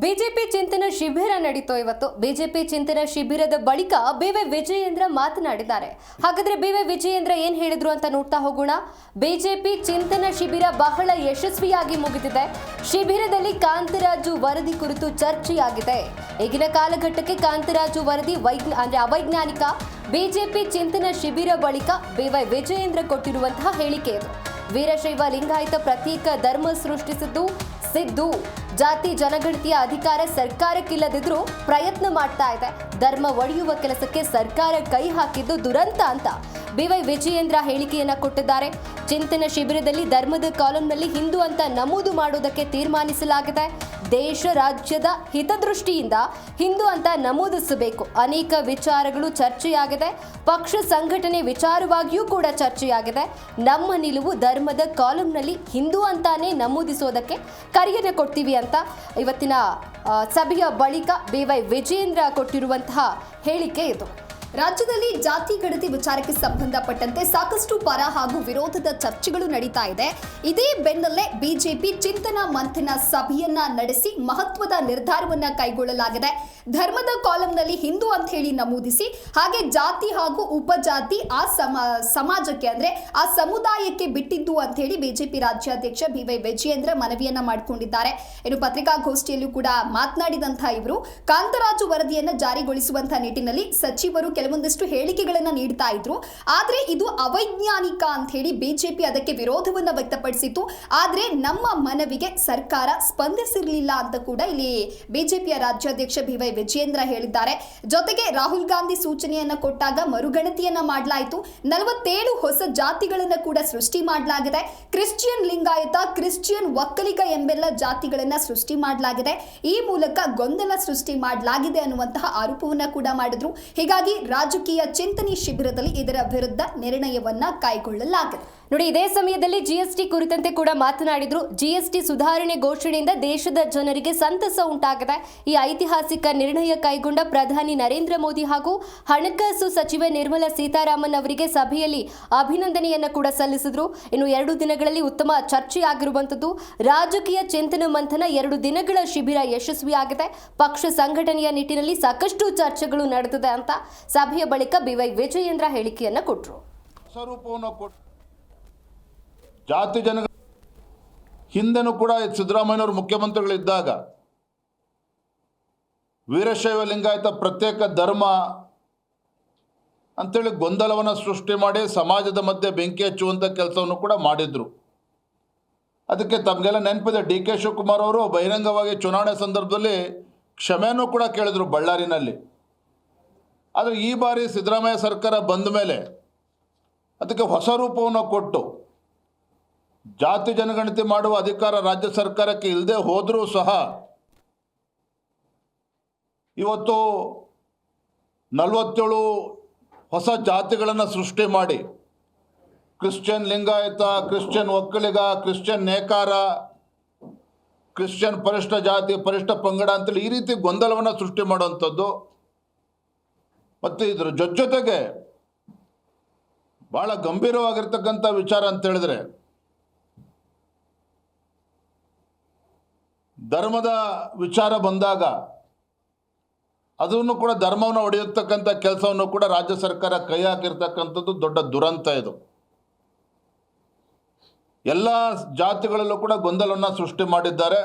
BJP ಚಿಂತನ ಶಿಬಿರ ನಡೀತು ಇವತ್ತು? ಬಿಜೆಪಿ ಚಿಂತನ ಶಿಬಿರದ ಬಳಿಕ ಬಿವೈ ವಿಜಯೇಂದ್ರ ಮಾತನಾಡಿದ್ದಾರೆ. ಹಾಗಾದ್ರೆ ಬೇವೆ ವಿಜಯೇಂದ್ರ ಏನ್ ಹೇಳಿದ್ರು ಅಂತ ನೋಡ್ತಾ ಹೋಗೋಣ. ಬಿಜೆಪಿ ಚಿಂತನ ಶಿಬಿರ ಬಹಳ ಯಶಸ್ವಿಯಾಗಿ ಮುಗಿದಿದೆ. ಶಿಬಿರದಲ್ಲಿ ಕಾಂತರಾಜು ವರದಿ ಕುರಿತು ಚರ್ಚೆಯಾಗಿದೆ. ಈಗಿನ ಕಾಲಘಟ್ಟಕ್ಕೆ ಕಾಂತರಾಜು ವರದಿ ವೈಜ್ಞ ಅಂದ್ರೆ ಅವೈಜ್ಞಾನಿಕ. ಬಿಜೆಪಿ ಚಿಂತನ ಶಿಬಿರ ಬಳಿಕ ಬಿವೈ ವಿಜಯೇಂದ್ರ ಕೊಟ್ಟಿರುವಂತಹ ಹೇಳಿಕೆ ಇದು. ವೀರಶೈವ ಲಿಂಗಾಯತ ಪ್ರತ್ಯೇಕ ಧರ್ಮ ಸೃಷ್ಟಿಸಿದ್ದು ಸಿದ್ದು. ಜಾತಿ ಜನಗಣತಿಯ ಅಧಿಕಾರ ಸರ್ಕಾರಕ್ಕಿಲ್ಲದಿದ್ರೂ ಪ್ರಯತ್ನ ಮಾಡ್ತಾ ಇದೆ. ಧರ್ಮ ಒಡೆಯುವ ಕೆಲಸಕ್ಕೆ ಸರ್ಕಾರ ಕೈ ಹಾಕಿದ್ದು ದುರಂತ ಅಂತ ಬಿವೈ ವಿಜಯೇಂದ್ರ ಹೇಳಿಕೆಯನ್ನ ಕೊಟ್ಟಿದ್ದಾರೆ. ಚಿಂತನ ಶಿಬಿರದಲ್ಲಿ ಧರ್ಮದ ಕಾಲಂನಲ್ಲಿ ಹಿಂದೂ ಅಂತ ನಮೂದು ಮಾಡುವುದಕ್ಕೆ ತೀರ್ಮಾನಿಸಲಾಗಿದೆ. ದೇಶ ರಾಜ್ಯದ ಹಿತದೃಷ್ಟಿಯಿಂದ ಹಿಂದೂ ಅಂತ ನಮೂದಿಸಬೇಕು. ಅನೇಕ ವಿಚಾರಗಳು ಚರ್ಚೆಯಾಗಿದೆ. ಪಕ್ಷ ಸಂಘಟನೆ ವಿಚಾರವಾಗಿಯೂ ಕೂಡ ಚರ್ಚೆಯಾಗಿದೆ. ನಮ್ಮ ನಿಲುವು ಧರ್ಮದ ಕಾಲಂನಲ್ಲಿ ಹಿಂದೂ ಅಂತಾನೆ ನಮೂದಿಸೋದಕ್ಕೆ ಕರೆಯನ್ನು ಕೊಡ್ತೀವಿ ಅಂತ ಇವತ್ತಿನ ಸಭೆಯ ಬಳಿಕ ಬಿವೈ ವಿಜೇಂದ್ರ ಕೊಟ್ಟಿರುವಂತಹ ಹೇಳಿಕೆ ಇದು. ರಾಜ್ಯದಲ್ಲಿ ಜಾತಿ ಗಣತಿ ವಿಚಾರಕ್ಕೆ ಸಂಬಂಧಪಟ್ಟಂತೆ ಸಾಕಷ್ಟು ಪರ ಹಾಗೂ ವಿರೋಧದ ಚರ್ಚೆಗಳು ನಡೀತಾ ಇದೆ. ಇದೇ ಬೆನ್ನಲ್ಲೇ ಬಿಜೆಪಿ ಚಿಂತನ ಮಂಥನ ಸಭೆಯನ್ನ ನಡೆಸಿ ಮಹತ್ವದ ನಿರ್ಧಾರವನ್ನ ಕೈಗೊಳ್ಳಲಾಗಿದೆ. ಧರ್ಮದ ಕಾಲಂನಲ್ಲಿ ಹಿಂದೂ ಅಂತ ಹೇಳಿ ನಮೂದಿಸಿ, ಹಾಗೆ ಜಾತಿ ಹಾಗೂ ಉಪಜಾತಿ ಆ ಸಮ, ಸಮಾಜಕ್ಕೆ ಅಂದ್ರೆ ಆ ಸಮುದಾಯಕ್ಕೆ ಬಿಟ್ಟಿದ್ದು ಅಂತ ಹೇಳಿ ಬಿಜೆಪಿ ರಾಜ್ಯಾಧ್ಯಕ್ಷ ಬಿ ವೈ ವಿಜಯೇಂದ್ರ ಮನವಿಯನ್ನ ಮಾಡಿಕೊಂಡಿದ್ದಾರೆ. ಇನ್ನು ಪತ್ರಿಕಾಗೋಷ್ಠಿಯಲ್ಲೂ ಕೂಡ ಮಾತನಾಡಿದಂತಹ ಇವರು, ಕಾಂತರಾಜು ವರದಿಯನ್ನ ಜಾರಿಗೊಳಿಸುವಂತಹ ನಿಟ್ಟಿನಲ್ಲಿ ಸಚಿವರು ಕೆಲವೊಂದಿಷ್ಟು ಹೇಳಿಕೆಗಳನ್ನ ನೀಡ್ತಾ ಇದ್ರು. ಆದ್ರೆ ಇದು ಅವೈಜ್ಞಾನಿಕ ಅಂತ ಹೇಳಿ ಬಿಜೆಪಿ ಅದಕ್ಕೆ ವಿರೋಧವನ್ನ ವ್ಯಕ್ತಪಡಿಸಿತ್ತು. ಆದ್ರೆ ನಮ್ಮ ಮನವಿಗೆ ಸರ್ಕಾರ ಸ್ಪಂದಿಸಿರಲಿಲ್ಲ ಅಂತ ಕೂಡ ಇಲ್ಲಿ ಬಿಜೆಪಿಯ ರಾಜ್ಯಾಧ್ಯಕ್ಷ ಬಿ ವೈ ವಿಜಯೇಂದ್ರ ಹೇಳಿದ್ದಾರೆ. ಜೊತೆಗೆ ರಾಹುಲ್ ಗಾಂಧಿ ಸೂಚನೆಯನ್ನ ಕೊಟ್ಟಾಗ ಮರುಗಣತಿಯನ್ನ ಮಾಡಲಾಯಿತು. ನಲವತ್ತೇಳು ಹೊಸ ಜಾತಿಗಳನ್ನ ಕೂಡ ಸೃಷ್ಟಿ ಮಾಡಲಾಗಿದೆ. ಕ್ರಿಶ್ಚಿಯನ್ ಲಿಂಗಾಯತ, ಕ್ರಿಶ್ಚಿಯನ್ ಒಕ್ಕಲಿಗ ಎಂಬೆಲ್ಲ ಜಾತಿಗಳನ್ನ ಸೃಷ್ಟಿ ಮಾಡಲಾಗಿದೆ. ಈ ಮೂಲಕ ಗೊಂದಲ ಸೃಷ್ಟಿ ಮಾಡಲಾಗಿದೆ ಅನ್ನುವಂತಹ ಆರೋಪವನ್ನ ಕೂಡ ಮಾಡಿದ್ರು. ಹೀಗಾಗಿ ರಾಜಕೀಯ ಚಿಂತನೆ ಶಿಬಿರದಲ್ಲಿ ಇದರ ವಿರುದ್ಧ ನಿರ್ಣಯವನ್ನ ಕೈಗೊಳ್ಳಲಾಗಿದೆ ನೋಡಿ, ಇದೇ ಸಮಯದಲ್ಲಿ ಜಿಎಸ್ಟಿ ಕುರಿತಂತೆ ಕೂಡ ಮಾತನಾಡಿದ್ರು. ಜಿಎಸ್ಟಿ ಸುಧಾರಣೆ ಘೋಷಣೆಯಿಂದ ದೇಶದ ಜನರಿಗೆ ಸಂತಸ ಉಂಟಾಗಿದೆ. ಈ ಐತಿಹಾಸಿಕ ನಿರ್ಣಯ ಕೈಗೊಂಡ ಪ್ರಧಾನಿ ನರೇಂದ್ರ ಮೋದಿ ಹಾಗೂ ಹಣಕಾಸು ಸಚಿವೆ ನಿರ್ಮಲಾ ಸೀತಾರಾಮನ್ ಅವರಿಗೆ ಸಭೆಯಲ್ಲಿ ಅಭಿನಂದನೆಯನ್ನು ಕೂಡ ಸಲ್ಲಿಸಿದ್ರು. ಇನ್ನು ಎರಡು ದಿನಗಳಲ್ಲಿ ಉತ್ತಮ ಚರ್ಚೆಯಾಗಿರುವಂಥದ್ದು. ರಾಜಕೀಯ ಚಿಂತನ ಮಂಥನ ಎರಡು ದಿನಗಳ ಶಿಬಿರ ಯಶಸ್ವಿಯಾಗಿದೆ. ಪಕ್ಷ ಸಂಘಟನೆಯ ನಿಟ್ಟಿನಲ್ಲಿ ಸಾಕಷ್ಟು ಚರ್ಚೆಗಳು ನಡೆದಿದೆ ಅಂತ ಸಭೆಯ ಬಳಿಕ ಬಿವೈ ವಿಜಯೇಂದ್ರ ಹೇಳಿಕೆಯನ್ನು ಕೊಟ್ಟರು ಜಾತಿ ಜನ ಹಿಂದೆನೂ ಕೂಡ ಸಿದ್ದರಾಮಯ್ಯನವರು ಮುಖ್ಯಮಂತ್ರಿಗಳಿದ್ದಾಗ ವೀರಶೈವ ಲಿಂಗಾಯತ ಪ್ರತ್ಯೇಕ ಧರ್ಮ ಅಂತೇಳಿ ಗೊಂದಲವನ್ನು ಸೃಷ್ಟಿ ಮಾಡಿ ಸಮಾಜದ ಮಧ್ಯೆ ಬೆಂಕಿ ಹಚ್ಚುವಂಥ ಕೆಲಸವನ್ನು ಕೂಡ ಮಾಡಿದರು. ಅದಕ್ಕೆ ತಮಗೆಲ್ಲ ನೆನಪಿದೆ, ಡಿ ಕೆ ಶಿವಕುಮಾರ್ ಅವರು ಬಹಿರಂಗವಾಗಿ ಚುನಾವಣೆ ಸಂದರ್ಭದಲ್ಲಿ ಕ್ಷಮೆಯನ್ನು ಕೂಡ ಕೇಳಿದರು ಬಳ್ಳಾರಿನಲ್ಲಿ. ಆದರೆ ಈ ಬಾರಿ ಸಿದ್ದರಾಮಯ್ಯ ಸರ್ಕಾರ ಬಂದ ಮೇಲೆ ಅದಕ್ಕೆ ಹೊಸ ರೂಪವನ್ನು ಕೊಟ್ಟು ಜಾತಿ ಜನಗಣತಿ ಮಾಡುವ ಅಧಿಕಾರ ರಾಜ್ಯ ಸರ್ಕಾರಕ್ಕೆ ಇಲ್ಲದೆ ಹೋದರೂ ಸಹ ಇವತ್ತು ನಲವತ್ತೇಳು ಹೊಸ ಜಾತಿಗಳನ್ನು ಸೃಷ್ಟಿ ಮಾಡಿ. Christian Lingayat, Christian Vokkaliga, Christian ನೇಕಾರ, ಕ್ರಿಶ್ಚಿಯನ್ ಪರಿಷ್ಠ ಜಾತಿ, ಪರಿಷ್ಠ ಪಂಗಡ ಅಂತೇಳಿ ಈ ರೀತಿ ಗೊಂದಲವನ್ನು ಸೃಷ್ಟಿ ಮಾಡುವಂಥದ್ದು. ಮತ್ತು ಇದರ ಜೊತೆಗೆ ಭಾಳ ಗಂಭೀರವಾಗಿರ್ತಕ್ಕಂಥ ವಿಚಾರ ಅಂತ ಹೇಳಿದ್ರೆ ಧರ್ಮದ ವಿಚಾರ ಬಂದಾಗ ಅದನ್ನು ಕೂಡ ಧರ್ಮವನ್ನು ಒಡೆಯತಕ್ಕಂಥ ಕೆಲಸವನ್ನು ಕೂಡ ರಾಜ್ಯ ಸರ್ಕಾರ ಕೈ ಹಾಕಿರ್ತಕ್ಕಂಥದ್ದು ದೊಡ್ಡ ದುರಂತ ಇದು. ಎಲ್ಲ ಜಾತಿಗಳಲ್ಲೂ ಕೂಡ ಗೊಂದಲವನ್ನು ಸೃಷ್ಟಿ ಮಾಡಿದ್ದಾರೆ.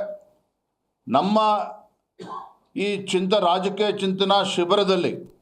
ನಮ್ಮ ಈ ಚಿಂತ ರಾಜಕೀಯ ಚಿಂತನಾ ಶಿಬಿರದಲ್ಲಿ